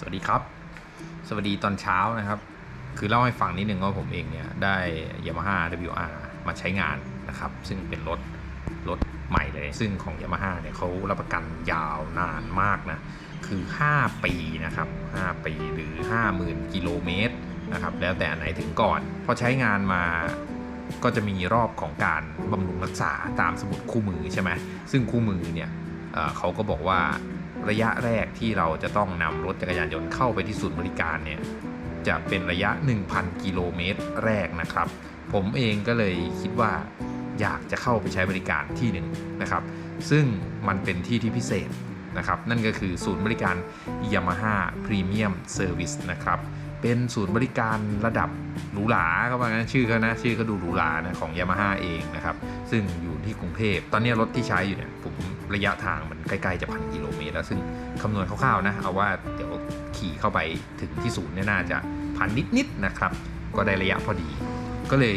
สวัสดีครับ สวัสดีตอนเช้านะครับ คือเล่าให้ฟังนิดนึงว่าผมเองเนี่ยได้ Yamaha WR มาใช้งานนะครับ ซึ่งเป็นรถรถใหม่เลย ซึ่งของ Yamaha เนี่ยเขารับประกันยาวนานมากนะ คือ 5 ปีนะครับ 5 ปีหรือ 50,000 กิโลเมตรนะครับ แล้วแต่ไหนถึงก่อน พอใช้งานมาก็จะมีรอบของการบำรุงรักษาตามสมุดคู่มือใช่ไหมซึ่งคู่มือเนี่ยเขาก็บอกว่า ระยะแรกที่เราจะต้องนำรถจักรยานยนต์เข้าไปที่ศูนย์บริการเนี่ยจะเป็นระยะ 1,000 กิโลเมตรแรกนะครับ ผมเองก็เลยคิดว่าอยากจะเข้าไปใช้บริการที่หนึ่งนะครับ ซึ่งมันเป็นที่ที่พิเศษนะครับ นั่นก็คือศูนย์บริการ Yamaha Premium Service นะครับ เป็นศูนย์บริการระดับหรูหราก็ว่างั้นชื่อเขานะชื่อเขาดูหรูหรานะของ Yamaha เองนะครับ ซึ่งอยู่ที่กรุงเทพ ตอนนี้รถที่ใช้อยู่เนี่ยผมระยะทางมันใกล้ๆจะพันกิโลเมตรแล้วซึ่งคำนวณคร่าวๆนะเอาว่าเดี๋ยวขี่เข้าไปถึงที่ศูนย์เนี่ยน่าจะพันนิดๆนะครับ ก็ได้ระยะพอดี ก็เลย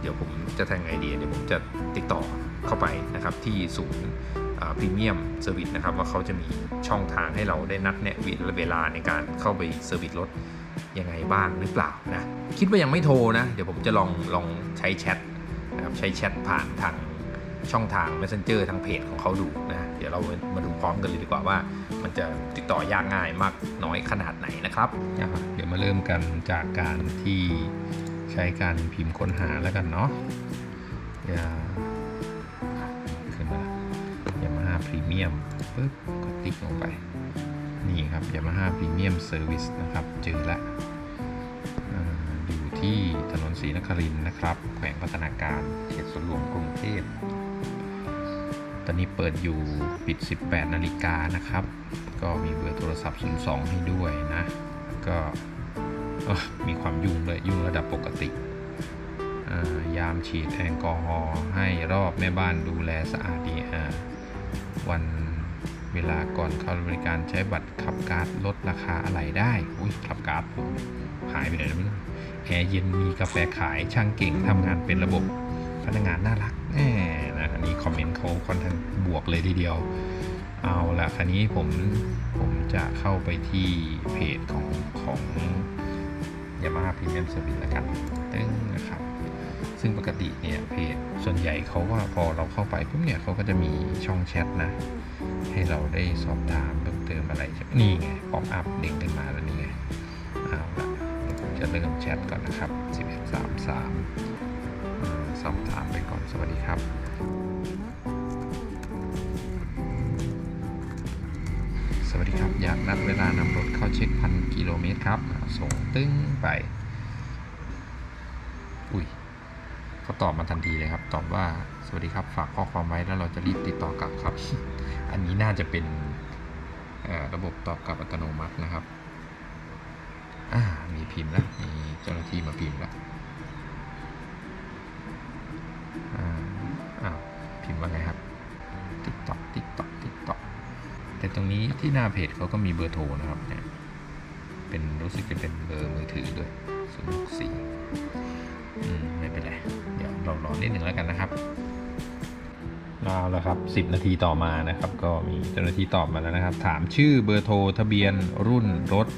เดี๋ยวผมจะทำไงดีเดี๋ยวผมจะติดต่อเข้าไปนะครับที่ศูนย์พรีเมียมเซอร์วิสนะครับว่าเขาจะมีช่องทางให้เราได้นัดแนะเวลาในการเข้าไปเซอร์วิสรถ ยังไงบ้างหรือเปล่านะคิดว่ายังไม่โทรนะ เดี๋ยวผมจะลองลองใช้แชทนะครับใช้แชทผ่านทางช่องทาง Messenger ทางเพจของเขาดูนะเดี๋ยวเรามาดูพร้อมกันเลยดีกว่าว่า มันจะติดต่อยากง่ายมากน้อยขนาดไหนนะครับ เดี๋ยวมาเริ่มกันจากการที่ใช้การพิมพ์ค้นหาแล้วกันเนาะอย่าขึ้นมา Yamaha Premium ปึ๊บกดติ๊กลงไป นี่ครับ Yamaha Premium Service นะครับ เจอละอ่าอยู่ที่ถนนศรีนครินนะครับ แขวงพัฒนาการเขตสวนหลวงกรุงเทพตอนนี้เปิดอยู่ปิด 18 นาฬิกานะครับ ก็มีเบอร์โทรศัพท์ 02 ให้ด้วยนะ ก็มีความยุ่งเลยยุ่งระดับปกติ ยามฉีดแอลกอฮอล์ให้รอบแม่บ้านดูแลสะอาดดีอาวัน เวลาก่อนเข้าบริการใช้บัตรขับการ์ดลดราคาอะไรได้อุ้ยขับการ์ดผมหายไปไหนแล้วไม่รู้แอร์เย็นมีกาแฟขายช่างเก่งทำงานเป็นระบบพนักงานน่ารักแน่นะอันนี้คอมเมนต์เขาค่อนข้างบวกเลยทีเดียว เอาละคันนี้ผมผมจะเข้าไปที่เพจของของ Yamaha Premium Service แล้วกันตึ้งนะครับ ซึ่งปกติเนี่ยเพจส่วนใหญ่เขาก็พอเราเข้าไปปุ๊บเนี่ยเขาก็จะมีช่องแชทนะ ให้เราได้สอบถามเพิ่มเติมอะไรใช่ไหมนี่ไงป๊อปอัพเด้งขึ้นมาแล้วนี่ไงเอาละเดี๋ยวผมจะเริ่มแชทก่อนนะครับ1133อ่าสอบถามไปก่อนสวัสดีครับสวัสดีครับ อยากนัดเวลานำรถเข้าเช็คพันกิโลเมตรครับ ส่งตึ้งไป อุ้ย เขาตอบมาทันทีเลยครับ ตอบว่าสวัสดีครับ ฝากข้อความไว้แล้วเราจะรีบติดต่อกลับครับ อันนี้น่าจะเป็นระบบตอบกลับอัตโนมัตินะครับอ่ามีพิมพ์แล้วมีเจ้าหน้าที่มาพิมพ์แล้วอ่าอ้าวพิมพ์ว่าไงครับติ๊กต็อกติ๊กต็อกติ๊กต็อกแต่ตรงนี้ที่หน้าเพจเขาก็มีเบอร์โทรนะครับเนี่ยเป็นรู้สึกจะเป็นเบอร์มือถือด้วยศูนย์หกสี่ ไม่เป็นไร เดี๋ยวเรารอนิดหนึ่งแล้วกันนะครับเอาแล้วครับ 10 นาทีต่อมานะครับ ก็มีเจ้าหน้าที่ตอบมาแล้วนะครับ ถามชื่อเบอร์โทรทะเบียนรุ่นรถ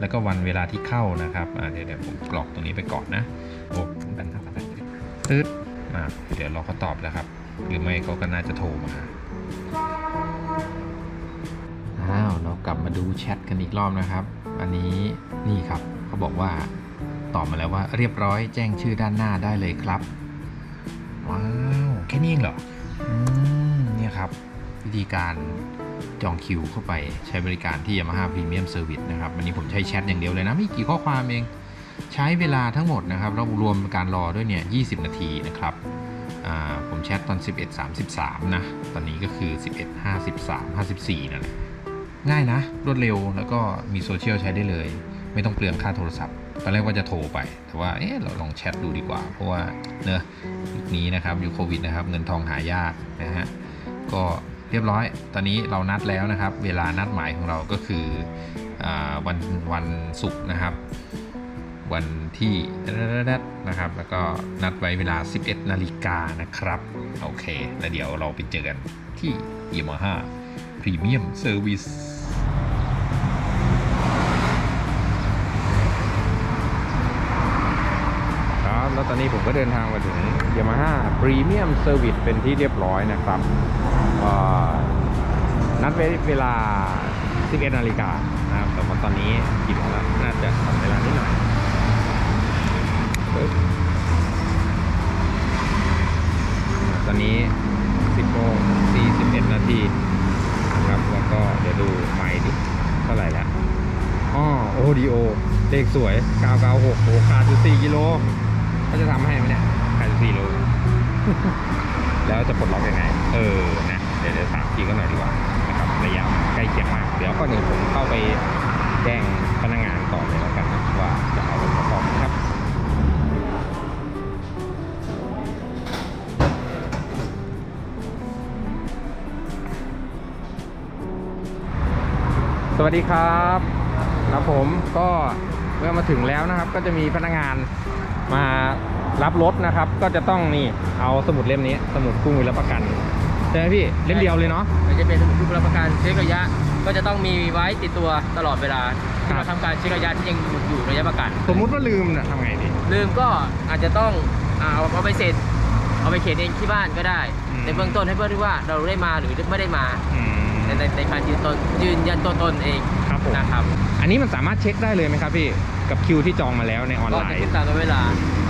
แล้วก็วันเวลาที่เข้านะครับเดี๋ยวเดี๋ยวผมกรอกตรงนี้ไปก่อนนะโอ้ดันเข้ามาตึ๊ดอ่าเดี๋ยวรอเขาตอบแล้วครับ หรือไม่เขาก็น่าจะโทรมาอ้าวเรากลับมาดูแชทกันอีกรอบนะครับ อันนี้นี่ครับเขาบอกว่า ตอบมาแล้วว่าเรียบร้อยแจ้งชื่อด้านหน้าได้เลยครับ ว้าว แค่นี้เองเหรออืมเนี่ยครับ วิธีการจองคิวเข้าไปใช้บริการที่ Yamaha Premium Service นะครับ วันนี้ผมใช้แชทอย่างเดียวเลยนะ ไม่กี่ข้อความเอง ใช้เวลาทั้งหมดนะครับเรารวมการรอด้วยเนี่ย 20 นาทีนะครับผมแชทตอน 11.33 นะ ตอนนี้ก็คือ 11.53 54 นั่นแหละ ง่ายนะ รวดเร็วแล้วก็มีโซเชียลใช้ได้เลย ไม่ต้องเปลืองค่าโทรศัพท์ ตอนแรกว่าจะโทรไป แต่ว่าเออเราลองแชทดูดีกว่า เพราะว่าเนอะยุคนี้นะครับยุคโควิดนะครับ เงินทองหายากนะฮะก็เรียบร้อย ตอนนี้เรานัดแล้วนะครับ เวลานัดหมายของเราก็คืออวันวันศุกร์นะครับ วันที่นะครับ แล้วก็นัดไว้เวลา 11 นาฬิกานะครับ โอเค แล้วเดี๋ยวเราไปเจอกันที่ Yamaha Premium Service ตอ นี้ผมก็เดินทางมาถึง Yamaha Premium Service เป็นที่เรียบร้อยนะครับนัดเวลา 11นาฬิกานะครับแต่ว่าตอนนี้กี่โมงแล้ว น่าจะทำเวลานิดหน่อยตอนนี้ 10โมง41 นาทีนะครับแล้วก็เดี๋ยวดูใหม่ดิเท่าไหร่แล้วอ๋อโอดีโอเลขสวย 996โอ้ขาดอยู่4กิโล เขาจะทำให้ไหมเนี่ยขาดอยู่4โล แล้วจะปลดล็อกยังไง เออ นะ เดี๋ยวเดี๋ยวถามพี่ก็หน่อยดีกว่านะครับระยะใกล้เคียงมาก เดี๋ยวก่อนอื่นผมเข้าไปแจ้งพนักงานก่อนเลยแล้วกันนะว่าจะเอารถมาซ่อมนะครับสวัสดีครับครับผมก็เมื่อมาถึงแล้วนะครับ ก็จะมีพนักงาน มารับรถนะครับ ก็จะต้องนี่เอาสมุดเล่มนี้ สมุดกู้มือรับประกันใช่ไหมพี่เล่มเดียวเลยเนาะมันจะเป็นสมุดผู้รับประกันเช็คระยะ ก็จะต้องมีไว้ติดตัวตลอดเวลาครัที่บเราทำการเช็คระยะที่ยังอยู่ระยะประกัน สมมุติว่าลืมนะทำไงดีลืมก็อาจจะต้องเอาเอาไปเสร็จ เอาไปเขียนเองที่บ้านก็ได้อืมในเบื้องต้นให้เพื่อนรู้ว่าเราได้มาหรือไม่ได้มาอืมในในในการยืนตนยืนยันตัวตนเองครับผมนะครับ อันนี้มันสามารถเช็คได้เลยไหมครับพี่ กับคิวที่จองมาแล้วในออนก็ไลจะน์ขึ้นตามเวลา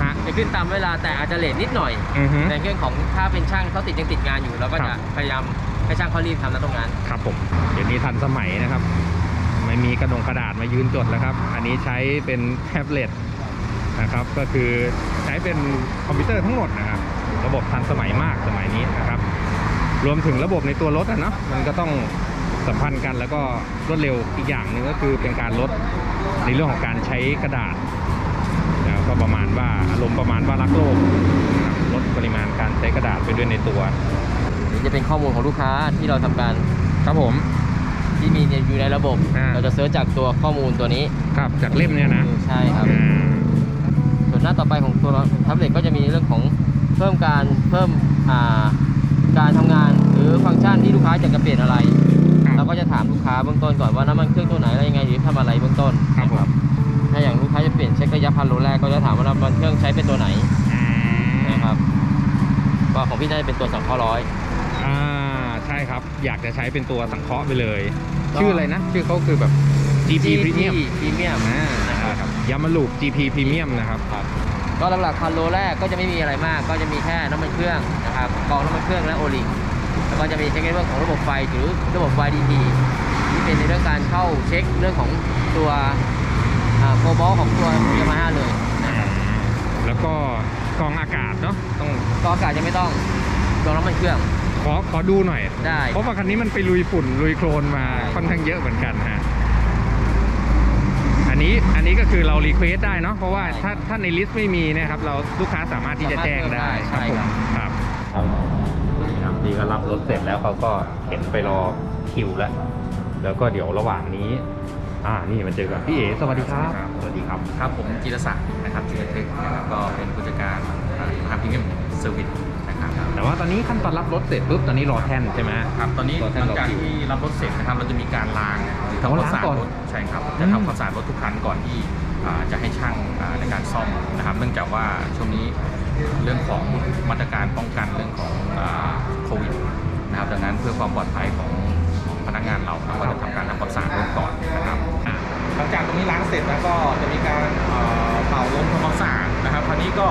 ฮะจะขึ้นตามเวลาแต่อาจจะเลทนิดหน่อยอือฮึในเรื่องของถ้าเป็นช่างเขาติดยังติดงานอยู่เราก็ครัจะบพยายามให้ช่างเขารีบทำนะตรงนั้นครับผมเดี๋ยวนี้ทันสมัยนะครับ ไม่มีกระดงกระดาษมายืนจดแล้วครับ อันนี้ใช้เป็นแท็บเล็ตนะครับ ก็คือใช้เป็นคอมพิวเตอร์ทั้งหมดนะครับ ระบบทันสมัยมากสมัยนี้นะครับ รวมถึงระบบในตัวรถอะเนาะมันก็ต้องสัมพันธ์กันแล้วก็รวดเร็วอีกอย่างหนึ่งก็คือเป็นการลดในเรื่องของการ ใช้กระดาษแล้วก็ประมาณว่าอารมณ์ประมาณว่ารักโลกนะครับลดปริมาณการใช้กระดาษไปด้วยในตัวนี่จะเป็นข้อมูลของลูกค้าที่เราทำการครับผมที่มีอยู่ในระบบอ่าเราจะเสิร์ชจากตัวข้อมูลตัวนี้ครับจากเล่มเนี่ยนะใช่ครับอ่าส่วนหน้าต่อไปของตัวแท็บเล็ตก็จะมีเรื่องของเพิ่มการเพิ่มอ่าการทำงานหรือฟังก์ชันที่ลูกค้าอยากจะเปลี่ยนอะไรเราก็จะถามลูกค้าเบื้องต้นก่อนว่าน้ำมันเครื่องตัวไหนอะไรยังไงหรือทำอะไรเบื้องต้นครับผม ถ้าอย่างลูกค้าจะเปลี่ยนเช็คระยะพันโลแรกก็จะถามว่าน้ำมันเครื่องใช้เป็นตัวไหนอืมนะครับก็ของพี่น่าจะเป็นตัวสังเคราะห์ร้อยอ่าใช่ครับ อยากจะใช้เป็นตัวสังเคราะห์ไปเลยก็ชื่ออะไรนะ ชื่อเขาคือแบบ GP Premium พรีเมียมอ่านะครับยามาลูป GP Premium นะครับครับก็หลักๆพันโลแรกก็จะไม่มีอะไรมาก ก็จะมีแค่น้ำมันเครื่องนะครับกรองน้ำมันเครื่องและโอลิงแล้วก็จะมีเช็คในเรื่องของระบบไฟหรือระบบ YDP ที่เป็นในเรื่องการเข้าเช็คเรื่องของตัว โคบอลของตัวยามาฮ่าเลยนะครับแล้วก็กรองอากาศเนาะต้องกรองอากาศจะไม่ต้องกรองน้ำมันเครื่อง ขอขอดูหน่อย ได้ เพราะว่าคันนี้มันไปลุยฝุ่นลุยโคลนมาใช่ค่อนข้างเยอะเหมือนกันฮะอันนี้อันนี้ก็คือเรารีเควสได้เนาะเพราะว่าถ้าถ้าในลิสต์ไม่มีเนะครับเราลูกค้าสามารถที่จะแจ้งได้ใช่ครับครับครับพี่ก็รับรถเสร็จแล้วเขาก็เข็นไปรอคิวแล้ว แล้วก็เดี๋ยวระหว่างนี้ อ่านี่มาเจอกับพี่เอ๋สวัสดีครับสวัสดีครับครับผมจิรศักดิ์นะครับจิรเทคนะครับก็เป็นผู้จัดการทางพิมพ์เซอร์วิสนะครับแต่ว่าตอนนี้ขั้นตอนรับรถเสร็จปุ๊บตอนนี้รอแท่นใช่ไหมครับตอนนี้รอหแท่นลังรอจากคิวที่รับรถเสร็จนะครับเราจะมีการล้างหรืออ๋อทำความสะอาดล้างก่อนรถใช่ครับอืจะมทำความสะอาดรถทุกคันก่อนที่อ่าจะให้ช่างอ่าในการซ่อมนะครับ เนื่องจากว่าช่วงนี้เรื่องของมาตรการป้องกันเรื่องของอ่าโควิดนะครับดังนั้นเพื่อความปลอดภัยของของ พนักงานเราเราก็จะทำการทำความสะอาดรถก่อนนะครับอะหลังจากตรงนี้ล้างเสร็จแล้วก็จะมีการเอ่อเป่าลมทำความสะอาดนะครับคราวนี้ก็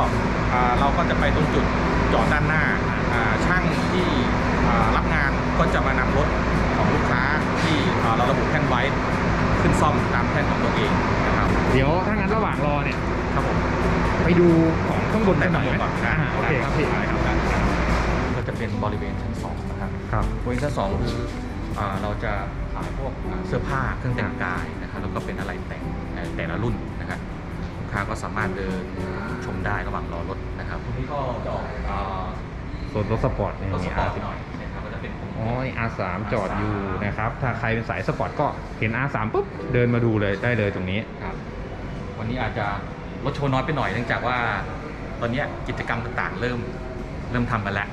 อ่าเราก็จะไปตรงจุดจอดด้านหน้าอ่าช่างที่อ่ารับงานก็จะมานำรถของลูกค้าที่อ่าเราระบุแท่นไว้ขึ้นซ่อมตามแท่นของตัวเองนะครับเดี๋ยวถ้างั้นระหว่างรอเนี่ยครับผมไปดูของข้างบนกันหน่อยไหมก่อนอ่าโอเคครับพี่ได้ครับได้ครับก็จะเป็นบริเวณชั้นสองนะครับครับบริเวณชั้นสองคืออ่า เราจะขายพวกอ่าเสื้อผ้าเครื่องแต่งกายนะครับแล้วก็เป็นอะไรแต่งในแต่ละรุ่นนะครับลูกค้าก็สามารถเดินชมได้ระหว่างรอรถนะครับตรงนี้ก็จะออกอ่าโซนรถสปอร์ตเนี่ยรถสมีปอร์ต R10 หน่อยนะครับก็จะเป็นอ๋ออาสามจอดอยู่นะครับ ถ้าใครเป็นสายสปอร์ตก็เห็น R3 ปุ๊บเดินมาดูเลยได้เลยตรงนี้ครับวันนี้อาจจะรถโชว์น้อยไปหน่อยเนื่องจากว่า ตอนเนี้ยกิจกรรมต่างๆ เริ่มเริ่มทำกันแล้ว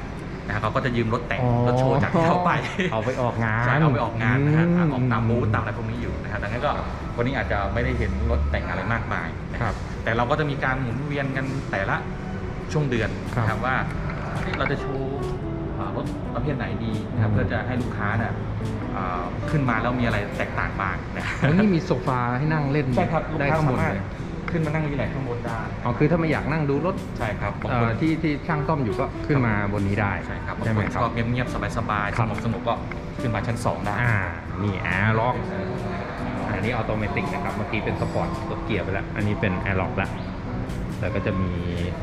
นะครับเขาก็จะยืมรถแต่งอ๋อ รถโชว์จากที่เขาไปเอาไปออกงาน ใช่เอาไปออกงานนะฮะอืมออกตามบูธตามอะไรพวกนี้อยู่นะครับดังนั้นก็วันนี้อาจจะไม่ได้เห็นรถแต่งอะไรมากมายนะคครัรับบแต่เราก็จะมีการหมุนเวียนกันแต่ละช่วงเดือนครับนะครับว่าเอ๊ะเราจะโชว์อ่ารถประเภทไหนดีนะครับอืม เพื่อจะให้ลูกค้าเนี่ยอ่าขึ้นมาแล้วมีอะไรแตกต่างบ้างนะวันนี้มีโซฟาให้นั่งเล่นใช่ครับลูกได้ค้าข้างบสานมารถเลย ขึ้นมานั่งรีแลกซ์ข้างบนได้อ๋อคือถ้าไม่อยากนั่งดูรถใช่ครับบางเอ่คอนที่ที่ช่างซ่อมอยู่ก็ขึ้นมาบนนี้ได้ใช่ครับบางใช่คไหมนครัก็บเงียบๆสบายๆครัสบงบสงบก็ขึ้นมาชั้น2ได้อ่านี่แอร์ล็อกอันนี้ออโตเมติกนะครับ เมื่อกี้เป็นสปอร์ตกดเกียร์ไปแล้ว อันนี้เป็นแอร์ล็อกแล้วแล้วก็จะมี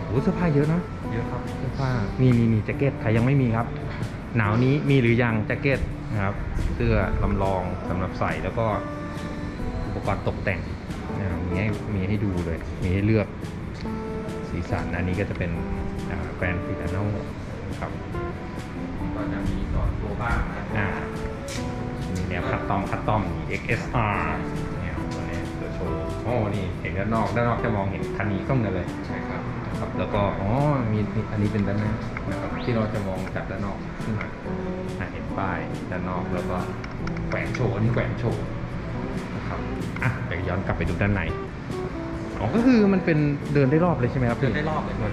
โอ้เสื้อผ้าเยอะนะเยอะครับ เสื้อผ้านี่นี่นี่แจ็คเก็ตใครยังไม่มีครับ หนาวนี้มีหรือยังแจ็คเก็ตนะครับ เสื้อลำลองสำหรับใส่แล้วก็อุปกรณ์ตกแต่ง นะครับมีให้มีให้ดูเลย มีให้เลือกสีสันอันนี้ก็จะเป็นแกรนด์ฟิลาโน่ครับก็จะมีก่อนตัวบ้างนะครับอ่ามีแนวคัดตอมคัดตอมมี XSR เนี่ยตัวนี้ตัวโชว์โอ้นี่เห็นด้านนอกด้านนอกจะมองเห็นคันนี้ก็เงินเลยใช่ครับครับแล้วก็อ๋อมีมีอันนี้เป็นด้านหน้านะครับที่เราจะมองจากด้านนอกขึ้นมาอะเห็นป้ายด้านนอกแล้วก็แขวนโชว์อันนี้แขวนโชว์นะ ครับอะเดี๋ยวย้อนกลับไปดูด้านในอ๋อก็คือมันเป็นเดินได้รอบเลยใช่ไหมครับเดิพี่นได้รอบเลยครับ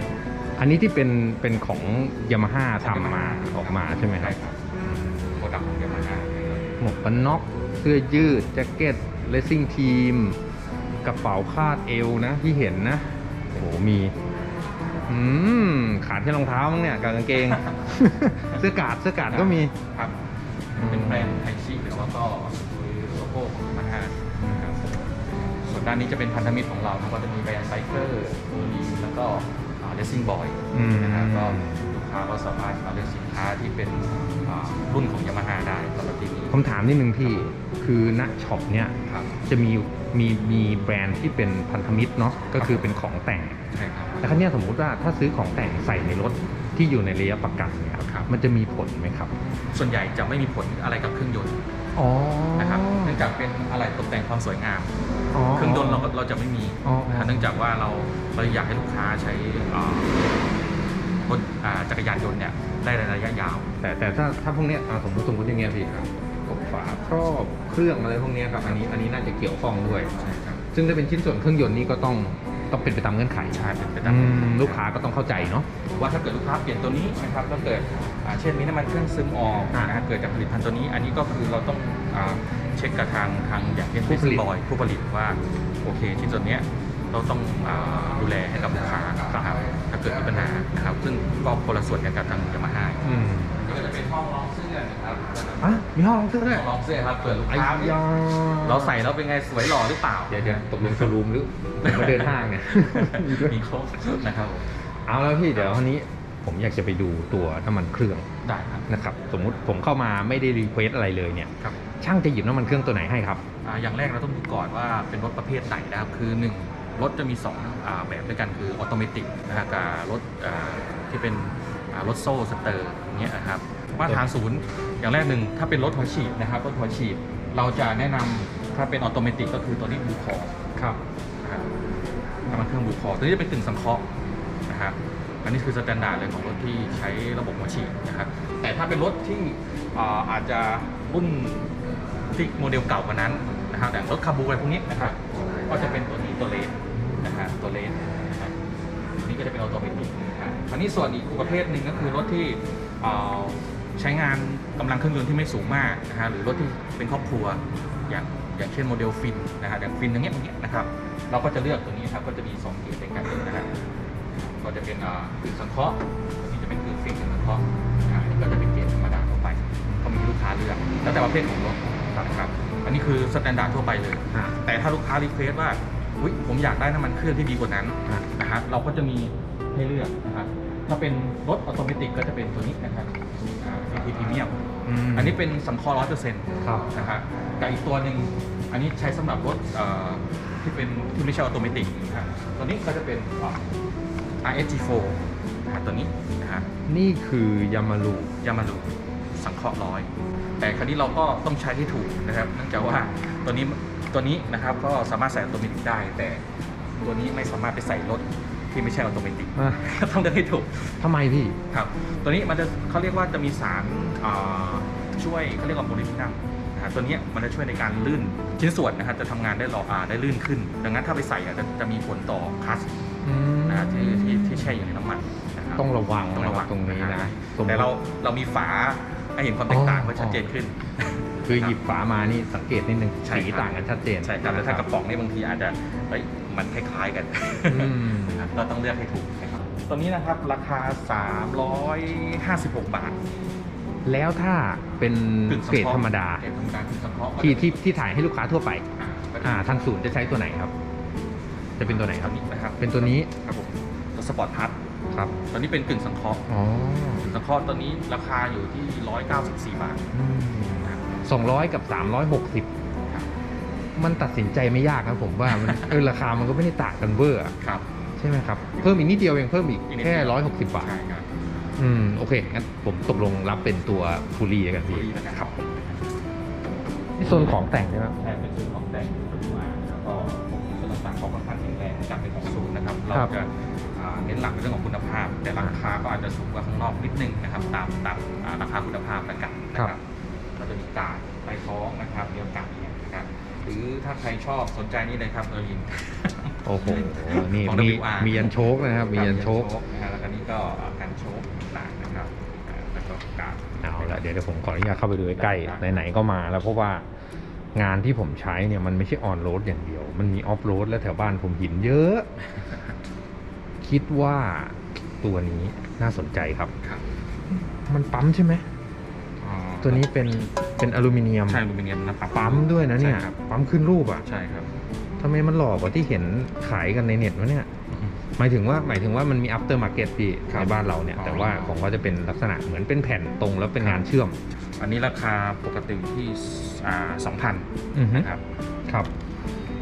อันนี้ที่เป็นเป็นของยามาฮ่าทำมาออกมาใช่ไหมครับใช่ครับ โปรดักต์ของยามาฮ่าหมวกกันน็อกเสื้อยืดแจ็คเก็ตเลสซิ่งทีม กระเป๋าคาดเอวนะที่เห็นนะโอ้โหมี อืมขาดแค่รองเท้ามั้งเนี่ยกับกางเกง เสื้อกาดเสื้อกาดก็มีครับ เป็นแบรนด์ไทชิแล้วก็ ส่วนด้านนี้จะเป็นพันธมิตรของเรานะก็จะมีแบรนด์ไบเกอร์โอลีแล้วก็เลสซิ่งบอยอืม นะฮะก็ลูกค้าก็สามารถมาเลือกสินค้าที่เป็นอ่ารุ่นของยามาฮ่าได้สำหรับที่นี้ผมถามนิดนึงพี่คือณช็อปเนี่ยครับจะมีมีมีแบรนด์ที่เป็นพันธมิตรเนาะก็คือเป็นของแต่ง ใช่ครับแต่ครั้นี้ยสมมุติว่าถ้าซื้อของแต่งใส่ในรถที่อยู่ในระยะประกันเนี่ยครับ มันจะมีผลไหมครับส่วนใหญ่จะไม่มีผลอะไรกับเครื่องยนต์อ๋อนะครับเนื่องจากเป็นอะไรตกแต่งความสวยงาม อ๋อเครื่องยนต์เราเราจะไม่มีอ๋อ นะครับเนื่องจากว่าเราเราอยากให้ลูกค้าใช้อ่ารถอ่าจักรยานยนต์เนี่ยได้ระยะยาว แต่แต่ถ้าถ้าพวกเนี้ยอ่าสมมติสมมติอย่างเงี้ยพี่ครับกบฝาครอบเครื่องอะไรพวกเนี้ยครับอันนี้อันนี้น่าจะเกี่ยวข้องด้วย ใช่ครับซึ่งถ้าเป็นชิ้นส่วนเครื่องยนต์นี่ก็ต้องต้องเป็นไปตามเงื่อนไขใช่เป็นไปตามอืมลูกค้าก็ต้องเข้าใจเนาะ ว่าถ้าเกิดลูกค้าเปลี่ยนตัวนี้นะครับถ้าเกิดอ่าเช่นมีน้ำมันเครื่องซึมออกอ่า นะฮะเกิดจากผลิตภัณฑ์ตัวนี้ อันนี้ก็คือเราต้องอา เช็คกับทางทางอย่างเป็นผู้ผลิตบอยผู้ผลิตว่าโอเคชิ้นส่วนเนี้ยเราต้องอาดูแลให้กับลูกค้านะครับถ้าเกิดมีปัญหานะครับ ซึ่งก็คนละส่วนกันกับทางยามาฮ่าอืมนี่ก็จะเป็นห้องรองเสื้อนะครับอะมีห้องเสื้อด้วยห้องรองเสื้อครับเปิดลูกไอ้ค้ายาเราใส่แล้วเป็นไงสวยหล่อหรือเปล่า เดี๋ยวเดี๋ยวตกลงโชว์รูมหรือผมมาเดินห้างเนี่ยมีครบนะครับ เอาแล้วพี่เดี๋ยวคราวนี้ผมอยากจะไปดูตัวน้ำมันเครื่องได้ครับนะครับ สมมุติผมเข้ามาไม่ได้รีเควสอะไรเลยเนี่ยครับ ช่างจะหยิบน้ำมันเครื่องตัวไหนให้ครับอาอย่างแรกเราต้องดูก่อนว่าเป็นรถประเภทไหนนะครับคือหนึ่งรถจะมี2อ่าแบบด้วยกันคือออโตเมติกนะฮะกับรถอ่าที่เป็นอ่ารถโซ่สเตอร์อย่างเงี้ยนะครับมาตรฐานศูนย์อย่างแรกหนึ่งถ้าเป็นรถหัวฉีดนะครับรถหัวฉีดเราจะแนะนำถ้าเป็นออโตเมติกก็คือตัวนี้บูคอครับนะครับน้ำมันเครื่องบูคอร์ตัวนี้จะเป็นกึ่งสังเคราะห์นะครับอันนี้คือสแตนดาร์ดเลยของรถที่ใช้ระบบหัวฉีดนะครับแต่ถ้าเป็นรถที่อ่าอาจจะ รุ่นที่โมเดลเก่ากว่านั้นนะครับแต่างรถคาบูอะไรพวกนี้นะครับก็จะเป็นตัวนี้ตัวเลนนะฮะตัวเลนนะครับตัวนี้ก็จะเป็นออโตเมติกนะครับอันนี้ส่วนอีกประเภทหนึ่งก็คือรถที่ใช้งานกำลังเครื่องยนต์ที่ไม่สูงมากนะฮะหรือรถที่เป็นครอบครัวอย่างอย่างเช่นโมเดลฟินนะฮะอย่างฟินอย่างเงี้ยอย่างเงี้ยนะครับเราก็จะเลือกตัวนี้ครับก็จะมี2เกียร์ด้วยกันนะฮะก็จะเป็นอ่ากึ่งสังเคราะห์ตัวนี้จะเป็นกึ่งฟิกกึ่งสังเคราะห์อันนี้ก็จะเป็นเกียร์ธรรมดาทั่วไปก็มีลูกค้าเลือก แล้วแต่ประเภทของรถนะครับอันนี้คือสแตนดาร์ดทั่วไปเลย อ่า แต่ถ้าลูกค้ารีเควสว่าอุ๊ยผมอยากได้น้ำมันเครื่องที่ดีกว่านั้นอ่านะฮะเราก็จะมีให้เลือกนะครับถ้าเป็นรถออโตเมติกก็จะเป็นตัวนี้นะครับอ่า VT Premium อันนี้เป็นสังเคราะห์ร้อยเปอร์เซ็นต์ครับ นะครับกับอีกตัวหนึ่งอันนี้ใช้สำหรับรถเอ่อที่เป็นที่ไม่ใช่ออโตเมติกนะครับตัวนี้ก็จะเป็นอ่า RSG4 นะฮะตัวนี้นะฮะนี่คือยามารู ยามารุ สังเคราะห์ร้อย แต่คราวนี้เราก็ต้องใช้ให้ถูกนะครับ เนื่องจากว่าตัวนี้ตัวนี้นะครับก็สามารถใส่ออโตเมติกได้ แต่ตัวนี้ไม่สามารถไปใส่รถที่ไม่ใช่ออโตเมติกอะ ต้องเลือกให้ถูก ทำไมพี่ ครับ ตัวนี้มันจะเขาเรียกว่าจะมีสารอ่าช่วยเขาเรียกว่าโมเลกุลนะฮะตัวเนี้ยมันจะช่วยในการลื่นชิ้นส่วนนะครับจะทำงานได้รออ่าได้ลื่นขึ้น ดังนั้นถ้าไปใส่อะจะจะมีผลต่อคลัสอืมนะฮะที่ที่ที่แช่อยู่ในน้ำมันนะครับต้องระวังต้องนะระควัรับงตรงนี้นะสมมุติแต่เราเรามีฝา ให้เห็นความแตกต่างอ๋อว่าชัดเจนขึ้น คือหยิบฝามานี่สังเกตนิดนึงใช่สีครับ ต่างกันชัดเจนใช่ครับแต่ถ้ากระป๋องนี่บางทีอาจจะเฮ้ยมันคล้ายๆกัน อืมนะครับก็ต้องเลือกให้ถูกนะครับตัวนี้นะครับราคา 356 บาทแล้วถ้าเป็นกึ่งสังเกรดเคราะห์ธรรมดาเกรดธรรมดากึ่งสังเคราะห์ก็ที่จะที่ที่ถ่ายให้ลูกค้าทั่วไปก็จะอ่า ทางศูนย์จะใช้ตัวไหนครับ จะเป็นตัวไหนคตัรัวบนี้นะครับเป็นตัวนี้ ครับผมตัวสปอร์ตพัท ครับตัวนี้เป็นกึ่งสังเคราะห์อ๋อกึ่งสังเคราะห์ตัวนี้ราคาอยู่ที่ 194 บาทสองร้อยกับสามร้อยหกสิบมันตัดสินใจไม่ยากครับผมว่ามัน เออราคามันก็ไม่ได้ต่างกันเบอร์อะครับ ใช่ไหมครับ เพิ่มอีกนิดเดียวเองเพิ่มอีกอีกนิดแค่เดียวร้อยหกสิบบาท ใช่ครับอืมโอเคงั้นผมตกลงรับเป็นตัวฟูรีกันฟพี่รีนะครับ นี่โซนของแต่งใช่ไหมครับใช่เป็นส่วนของแต่งตัวมาแล้วก็ส่วนต่างๆของค่อนข้างแข็งแรงจากเป็นของศูนย์นะครับ เราครับ จะอ่า เน้นหลักในเรื่องของคุณภาพ แต่ราคาก็อาจจะสูงกว่าข้างนอกนิดนึงนะครับ ตามตามอ่าราคาคุณภาพแล้วกันนะครับเราจะมีกาดใต้ท้องนะครับเดียวกันเนี่ยนะครับหรือถ้าใครชอบสนใจนี่เลยครับเออร์ลินโอ้โห นี่ของมี WR มียันโชคนะครับ มียันโชคนะฮะแล้วก็นี่ก็การโชคต่างๆนะครับอ่าแล้วก็การเอาละเดี๋ยวเดี๋ยวผมขออนุญาตเข้าไปดูใกล้ได้ๆไหนๆก็มาแล้วเพราะว่างานที่ผมใช้เนี่ยมันไม่ใช่ออนโรดอย่างเดียว มันมีออฟโรดและแถวบ้านผมหินเยอะ คิดว่าตัวนี้น่าสนใจครับครับมันปั๊มใช่ไหมอ๋อตัวนี้เป็นเป็นอลูมิเนียม ใช่อลูมิเนียมนะครับปั๊มด้วยนะเนี่ย ใช่ครับปั๊มขึ้นรูปอะใช่ครับ ทำไมมันหลอกกว่าที่เห็นขายกันในเน็ตวะเนี่ยหมายถึงว่าหมายถึงว่ามันมี after market พี่ครับในบ้านเราเนี่ย อ๋อแต่ว่าของเขาจะเป็นลักษณะเหมือนเป็นแผ่นตรงแล้วเป็นงานเชื่อมอันนี้ราคาปกติที่อ่าสองพันอือฮึนะครับ ครับ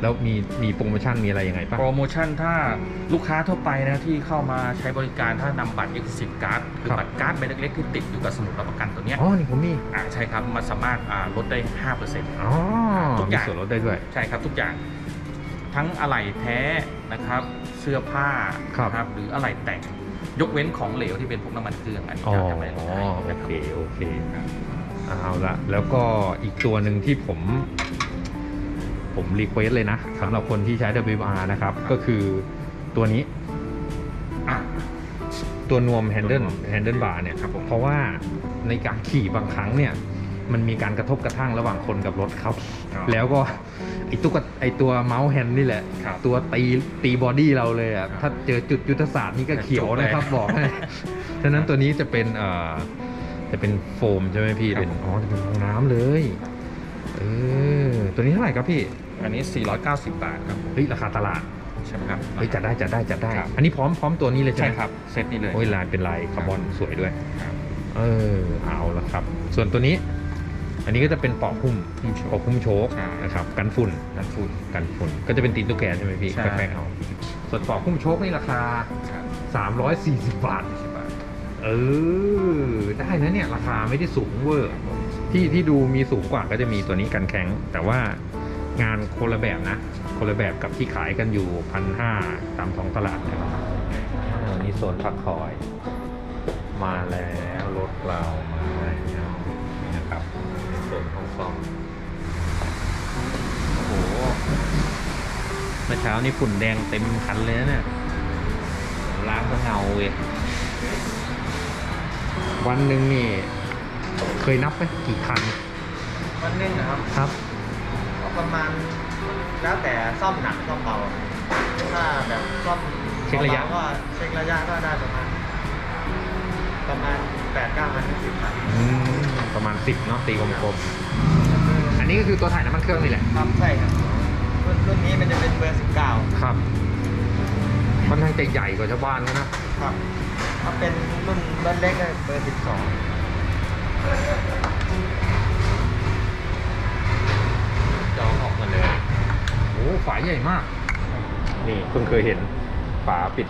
แล้วมีมีโปรโมชั่นมีอะไรยังไงปะ โปรโมชั่นถ้าลูกค้าทั่วไปนะที่เข้ามาใช้บริการถ้านำบัตร Exclusive Card คือครับ บัตรการ์ดใบเล็กๆที่ติดอยู่กับสมุดรับประกันตัวเนี้ยอ๋อ นี่ผมมีอ่าใช่ครับมันสามารถอ่าลดได้ 5%อ๋อทุกอมีย่างส่วนลดได้ด้วย ใช่ครับทุกอย่าง ทั้งอะไหล่แท้นะครับ เสื้อผ้าครับ นะหรืออะไหล่แต่งยกเว้นของเหลวที่เป็นพวกน้ำมันเครื่องอันนี้อ๋อจะไม่ลดให้โอนะคเครับโอเคครับเอาละแล้วก็อีกตัวหนึ่งที่ผม ผมรีเควสเลยนะสำหรับคนที่ใช้ WR นะครับ ก็คือตัวนี้อะตัวนวมแฮนเดิลตัวนวมแฮนเดิลบาร์เนี่ยครับผมเพราะว่าในการขี่บางครั้งเนี่ย มันมีการกระทบกระทั่งระหว่างคนกับรถเขาครับ แล้วก็ไอตุ๊กตาไอตัวเมาส์แฮนด์นี่แหละครับตัวตีตีบอดี้เราเลยอะครับถ้าเจอจุดยุทธศาสตร์นี่ก็เขียวจบเลยนะครับบอกให้ฉะนั้นตัวนี้จะเป็นเอ่อจะเป็นโฟมใช่ไหมพี่ครับเป็นอ๋อจะเป็นฟองน้ำเลยเออตัวนี้เท่าไหร่ครับพี่ อันนี้ 490 บาทครับผมเฮ้ยราคาตลาดใช่ไหมครับ เฮ้ยจัดได้จัดได้จัดได้ ครับ อันนี้พร้อมพร้อมตัวนี้เลยใช่ใช่ไหมครับเซตนี้เลย โอ้ยลายเป็นลายคาร์บอนสวยด้วยครับ เออเอาละครับ ส่วนตัวนี้ อันนี้ก็จะเป็นปลอกหุ้มหุ้มโชปลอกว์หุ้มโชคใช่นะครับกันฝุ่นนั่นฝุ่นกันฝุ่นก็จะเป็นตีนตุ๊กแกใช่ไหมพี่ใช่ แปะๆเอาส่วนปลอกหุ้มโชคนี่ราคา ครับ340 บาท 20บาทเออ ได้นะเนี่ย ราคาไม่ได้สูงเวอร์ ที่ที่ดูมีสูงกว่าก็จะมีตัวนี้กันแข็ง แต่ว่า งานคนละแบบนะ คนละแบบกับที่ขายกันอยู่พันห้าตามท้องตลาดนะครับอ่านี่โซนพักคอย มาแล้วรถเรามาแล้วนี่นะครับในโซนห้องซ่อมโอ้โหเมื่อเช้านี่ฝุ่นแดงเต็มคันเลยนะเนี่ยล้างก็เงาเว้ยวันหนึ่งนี่ เคยนับไหมกี่คัน วันหนึงนะครับครับก็ ประมาณ แล้วแต่ซ่อมหนักซ่อมเบาถ้าแบบซ่อมเช็คระยะ บาๆก็เช็คระยะก็ได้ประมาณ ประมาณแปดเก้าพันถึงสิบพันอืมประมาณสิบเนาะตีกลมๆอันนี้ก็คือตัวถ่ายน้ำมันเครื่องนี่แหละ ครับใช่ครับรุ่นรุ่นนี้มันจะเป็นเบอร์สิบเก้าครับค่อนข้างจะใหญ่กว่าชาวบ้านเขานะ ครับ ถ้าเป็นรุ่นรุ่นเล็กก็เบอร์สิบสอง มาเลยโอ้ฝาใหญ่มาก นี่เพิ่งเคยเห็นฝาปิด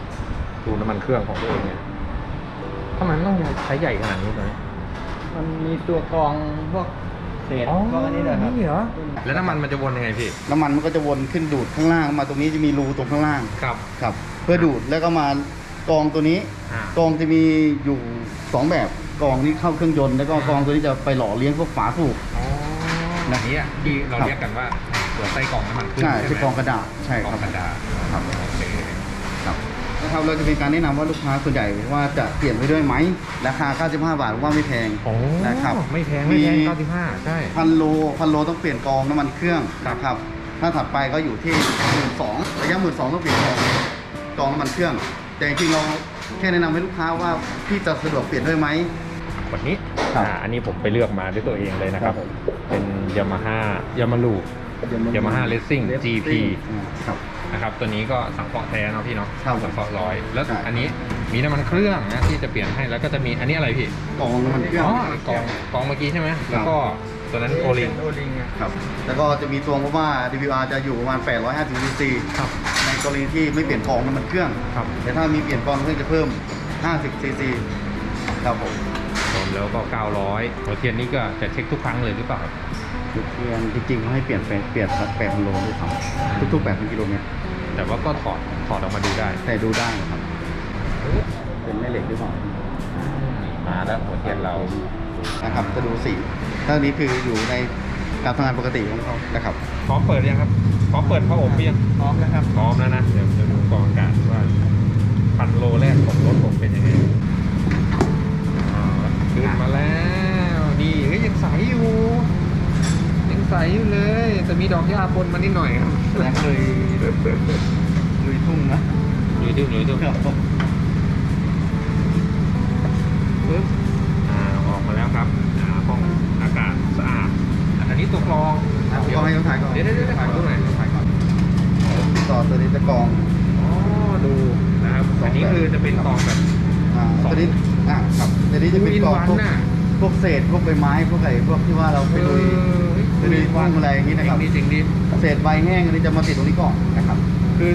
รูน้ำมันเครื่องของตัวเองเนี่ยทำไมมันต้องใช้ใหญ่ขนาดนี้เลยมันมีตัวกรองพวกเศษพวกอันนี้เลยครับนี่เหรอแล้วน้ำมันมันจะวนยังไงพี่น้ำมันมันก็จะวนขึ้นดูดข้างล่าง มาตรงนี้จะมีรูตรงข้างล่างครับครับ เพื่อดูดแล้วก็มากรองตัวนี้อ่ากรองจะมีอยู่สองแบบกรองนี้เข้าเครื่องยนต์แล้วก็อ่ากรองตัวนี้จะไปหล่อเลี้ยงพวกฝาสูบอ๋อแบบนี้อะที่เราเรียกกันว่า หัวไส้กรองน้ำมันเครื่องใช่ใช่ไหมใช่กรองกระดาษใช่กรคอรับงกระดาษครับ โอเคครับนะครับเราจะเป็นการแนะนำว่าลูกค้าส่วนใหญ่ว่าจะเปลี่ยนไปด้วยไหมราคา 95 บาทผมว่าไม่แพง โอ้นะครับไม่แพงไม่แพงมี 95ใช่ พันโลพันโลต้องเปลี่ยนกองน้ำมันเครื่องนะครับ ถ้าถัดไปก็อยู่ที่หมื่นสองระยะหมื่นสองต้องเปลี่ยนกองกองน้ำมันเครื่อง แต่จริงๆเราแค่แนะนำให้ลูกค้าว่าพี่จะสะดวกเปลี่ยนด้วยไหมวันนี้ครับอ่าอันนี้ผมไปเลือกมาด้วยตัวเองเลยนะครับ ครับผม เป็นยามาฮ่ายามาลู ยามาฮ่าเลสซิ่ง GP ครับ นะครับ ตัวนี้ก็สังเคราะห์แท้เนาะพี่เนาะครับ สังเคราะห์ร้อย แล้วใช่อันนี้มีน้ำมันเครื่องนะที่จะเปลี่ยนให้ แล้วก็จะมีอันนี้อะไรพี่กองน้ำมันเครื่องอ๋อกองกองเมื่อกี้ใช่ไหมแล้วก็ตัวนั้นโอลิงโอลิงครับ แล้วก็จะมีตัวเพราะว่า DVR จะอยู่ประมาณ 850 cc ครับ ในกรณีที่ไม่เปลี่ยนกองน้ำมันเครื่องครับ แต่ถ้ามีเปลี่ยนกองเครื่องจะเพิ่ม 50 cc ครับผมรวมแล้วก็ 900หัวเทียนนี้ก็จะเช็คทุกครั้งเลยหรือเปล่าครับ จุดเทียนจริงๆเขาให้เปลี่ยนเป็นเปลี่ยนสัก8,000โลด้วยซ้ำทุกๆ8,000กิโลเมตรแต่ว่าก็ถอดถอดออกมาดูได้ แต่ดูได้นะครับ เป็นแม่เหล็กหรือเปล่ามาแล้วหัวเทียนเรานะครับจะดูสีถ้าอันนี้คืออยู่ในการทำงานปกติของเขานะครับพร้อมเปิดยังครับพร้อมเปิดผ้าอบหรือยังพร้อมนะครับพร้อมแล้วนะเดี๋ยวจะดูกองอากาศว่าพันโลแรกของรถผมเป็นยังไงอ่าขึ้นมาแล้วนี่เฮ้ยยังใสอยู่ยัง ใสอยู่เลย แต่มีดอกหญ้าปนมานิดหน่อยครับและเคยลุยทุ่งนะดูดูดูดูครับผมปึ๊บอ่าออกมาแล้วครับอ่าห้องอากาศสะอาดอันนี้ตัวกรองก็ให้เขาถ่ายก่อนเดี๋ยวเดี๋ยวเดี๋ยวถ่ายขอก่ดูอนหน่อยถ่ายก่อนต่อตัวนี้จะกรองอ๋อดูนะครับอันนี้คือจะเป็นกรองแบบอ่าสองตัวนี้อ่าครับตัวนี้จะเป็นกรองพวก Two in one น่ะพวกเศษพวกใบไม้พวกอะไรพวกที่ว่าเราไปลุย ไปลุยทุ่งอะไรอย่างนี้นะครับจริงดีจริงดีเศษใบแห้งอันนี้จะมาติดตรงนี้ก่อนนะครับ คือ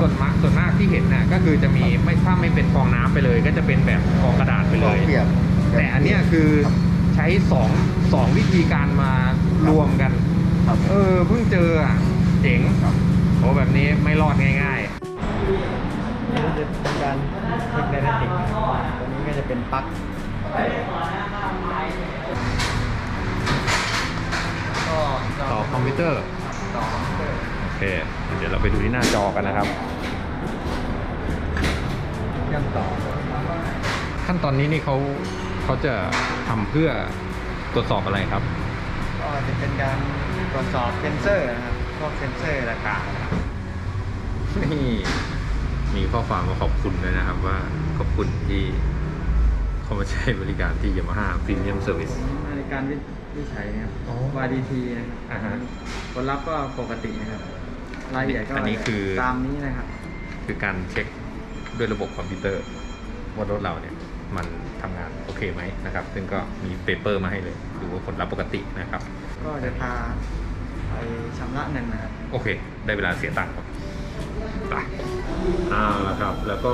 ส่วนมากส่วนมากที่เห็นน่ะก็คือจะมีไม่ถ้าไม่เป็นฟองน้ำไปเลย ก็จะเป็นแบบฟองกระดาษไปเลยเแต่อันเนี้ยคือใช้สองสองวิธีการมารวมกันเออเพิ่งเจออะเจ๋งโอ้แบบนี้ไม่รอดง่ายนี่จะเป็นการเทคไดนาติกตัวนี้ก็จะเป็นปลั๊ก ก็ๆต่อคอมพิวเตอร์ต่อคอมพิวเตอร์โอเค เดี๋ยวเราไปดูที่หน้าจอกันนะครับเชื่อมต่อขั้นตอนนี้นี่เขาเขาจะทำเพื่อตรวจสอบอะไรครับ ก็จะเป็นการตรวจสอบเซนเซอร์นะครับพวกเซนเซอร์ราคานะครับนี่มีข้อความมาขอบคุณด้วยนะครับว่าขอบคุณที่เข้ามาใช้บริการที่ Yamaha Premium Service ในการวิ วิจัยนะครับอ๋อ YDT นะครับอ่าฮะผลลัพธ์ก็ปกตินะครับรายละเอียดก็อันนี้คือ ตามนี้นะครับ คือการเช็คด้วยระบบคอมพิวเตอร์ว่ารถเราเนี่ยมันทำงานโอเคไหมนะครับ ซึ่งก็มีเปเปอร์มาให้เลยดูว่าผลลัพธ์ปกตินะครับ ก็จะพาไปชำระเงินนะครับ โอเค ได้เวลาเสียตังค์ครับไปเอาละครับ แล้วก็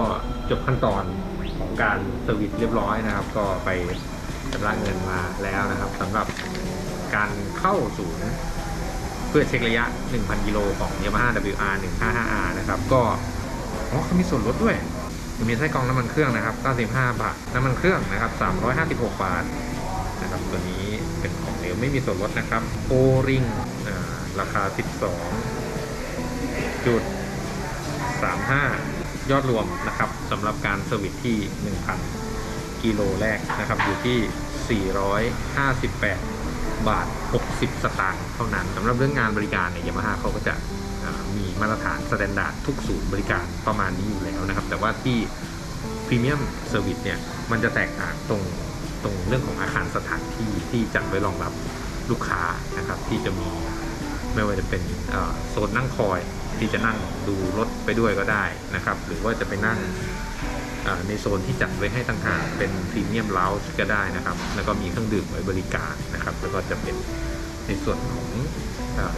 จบขั้นตอนของการเซอร์วิสเรียบร้อยนะครับ ก็ไป ชำระเงินมาแล้วนะครับสำหรับการเข้าศูนย์เพื่อเช็คระยะ 1,000 กิโลของ Yamaha WR 155R นะครับ ก็อ๋อเขามีส่วนลดด้วยมีไส้กรองน้ำมันเครื่องนะครับ 95 บาท น้ำมันเครื่องนะครับ 356 บาทนะครับ ตัวนี้เป็นของเหลวไม่มีส่วนลดนะครับ โอริงราคา 12 จุด 35 ยอดรวมนะครับสำหรับการเซอร์วิสที่ 1,000 กิโลแรกนะครับอยู่ที่ 458 บาท 60 สตางค์เท่านั้นสำหรับเรื่องงานบริการเนี่ยยามาฮ่าเขาก็จะมีมาตรฐานสแตนดาร์ดทุกศูนย์บริการประมาณนี้อยู่แล้วนะครับ แต่ว่าที่พรีเมียมเซอร์วิสเนี่ยมันจะแตกต่างตรงตรงเรื่องของอาคารสถานที่ที่จัดไว้รองรับลูกค้านะครับที่จะมีไม่ว่าจะเป็นโซนนั่งคอยที่จะนั่งดูรถไปด้วยก็ได้นะครับ หรือว่าจะไปนั่ง ในโซนที่จัดไว้ให้ต่างหากเป็นพรีเมียมเลาส์ก็ได้นะครับ แล้วก็มีเครื่องดื่มไว้บริการนะครับ แล้วก็จะเป็นในส่วนของ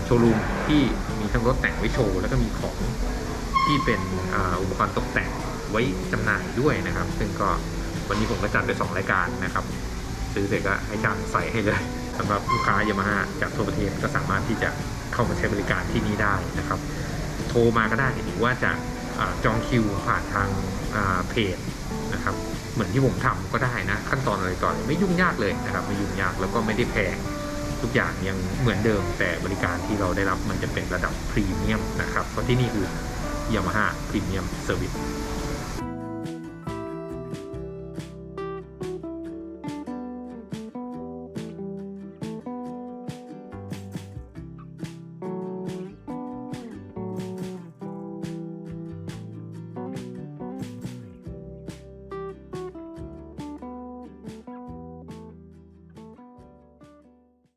โชว์รูมที่มีทั้งรถแต่งไว้โชว์ แล้วก็มีของที่เป็นอ,อุปกรณ์ตกแต่งไว้จำหน่ายด้วยนะครับ ซึ่งก็วันนี้ผมก็จัดไปสองรายการนะครับ ซื้อเสร็จก็ให้ช่างใส่ให้เลยสำหรับลูกค้ายามาฮ่าจากทั่วประเทศก็สามารถที่จะเข้ามาใช้บริการที่นี่ได้นะครับ โทรมาก็ได้หรือว่าจะ จองคิวผ่านทางาเพจนะครับเหมือนที่ผมทำก็ได้นะ ขั้นตอนอะไรต่อนไม่ยุ่งยากเลยนะครับไม่ยุ่งยากแล้วก็ไม่ได้แพงทุกอย่างยังเหมือนเดิมแต่บริการที่เราได้รับมันจะเป็นระดับพรีเมียมนะครับเพราะที่นี่คือยามาฮ่าพรีเมียมเซอร์วิส